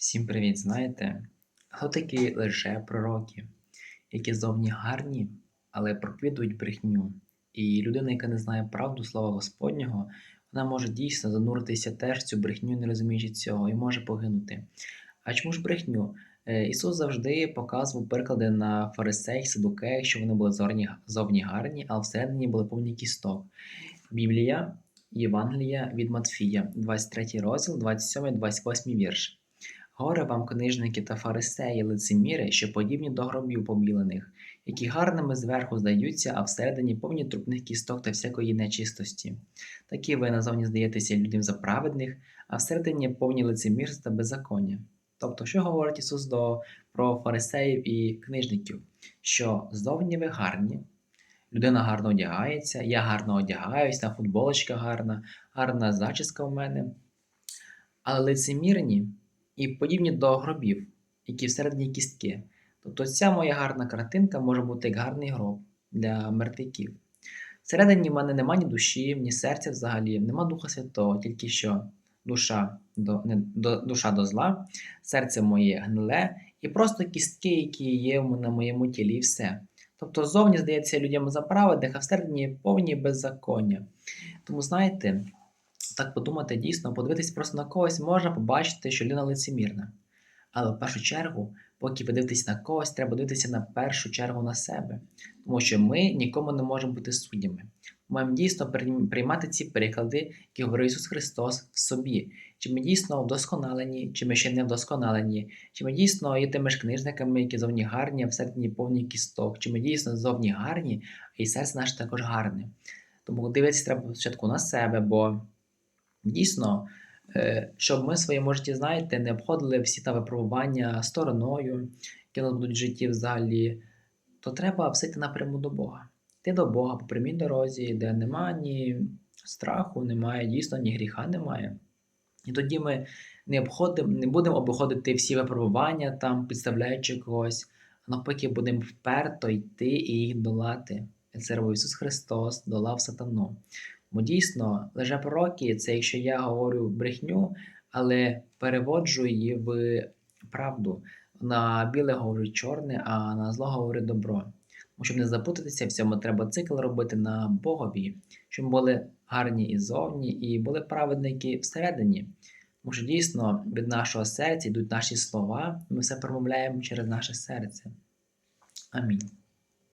Всім привіт! Знаєте, хто такі лише пророки, які зовні гарні, але проповідують брехню. І людина, яка не знає правду слова Господнього, вона може дійсно зануритися теж цю брехню, не розуміючи цього, і може погинути. А чому ж брехню? Е, Ісус завжди показував приклади на фарисеях, садукеях, що вони були зовні, гарні, а всередині були повні кісток. Біблія, Євангелія від Матфія, 23 розділ, 27-28 вірш. Горе вам, книжники та фарисеї, лицеміри, що подібні до гробів побілених, які гарними зверху здаються, а всередині повні трупних кісток та всякої нечистості. Такі ви назовні здаєтеся людям за праведних, а всередині повні лицемірства та беззаконня. Тобто, що говорить Ісус до, про фарисеїв і книжників? Що зовні ви гарні, людина гарно одягається, я гарно одягаюсь, на футболочка гарна, гарна зачіска у мене, але лицемірні і подібні до гробів, які всередині кістки. Тобто ця моя гарна картинка може бути як гарний гроб для мертвяків. Всередині в мене нема ні душі, ні серця взагалі, нема Духа Святого, тільки що душа до, не, до, душа до зла, серце моє гниле, і просто кістки, які є на моєму тілі, і все. Тобто зовні здається людям за праведних, а всередині повні беззаконня. Тому, знаєте, так подумати дійсно, подивитись просто на когось, можна побачити, що людина лицемірна. Але в першу чергу, поки ви дивитесь на когось, треба дивитися на першу чергу на себе. Тому що ми нікому не можемо бути суддями. Ми маємо дійсно приймати ці приклади, які говорив Ісус Христос в собі. Чи ми дійсно вдосконалені, чи ми ще не вдосконалені, чи ми дійсно є тими ж книжниками, які зовні гарні, а всередині повні кісток, чи ми дійсно зовні гарні, і серце наше також гарне. Тому дивитися треба спочатку на себе, бо дійсно, е, щоб ми в своєму житті, знаєте, не обходили всі та випробування стороною, які у нас будуть в житті взагалі, то треба все йти напряму до Бога. Йти до Бога по прямій дорозі, де немає ні страху, немає, дійсно, ні гріха немає. І тоді ми не обходимо, не будемо обходити всі випробування, там, підставляючи когось, а навпаки, будемо вперто йти і їх долати. Це робив Ісус Христос долав сатану. Бо дійсно, лише пророки, це якщо я говорю брехню, але переводжу її в правду. На біле говорю чорне, а на зло говорю добро. Тому щоб не запутатися в цьому, треба цикл робити на Богові, щоб були гарні і зовні, і були праведники всередині. Тому що дійсно від нашого серця йдуть наші слова, ми все промовляємо через наше серце. Амінь.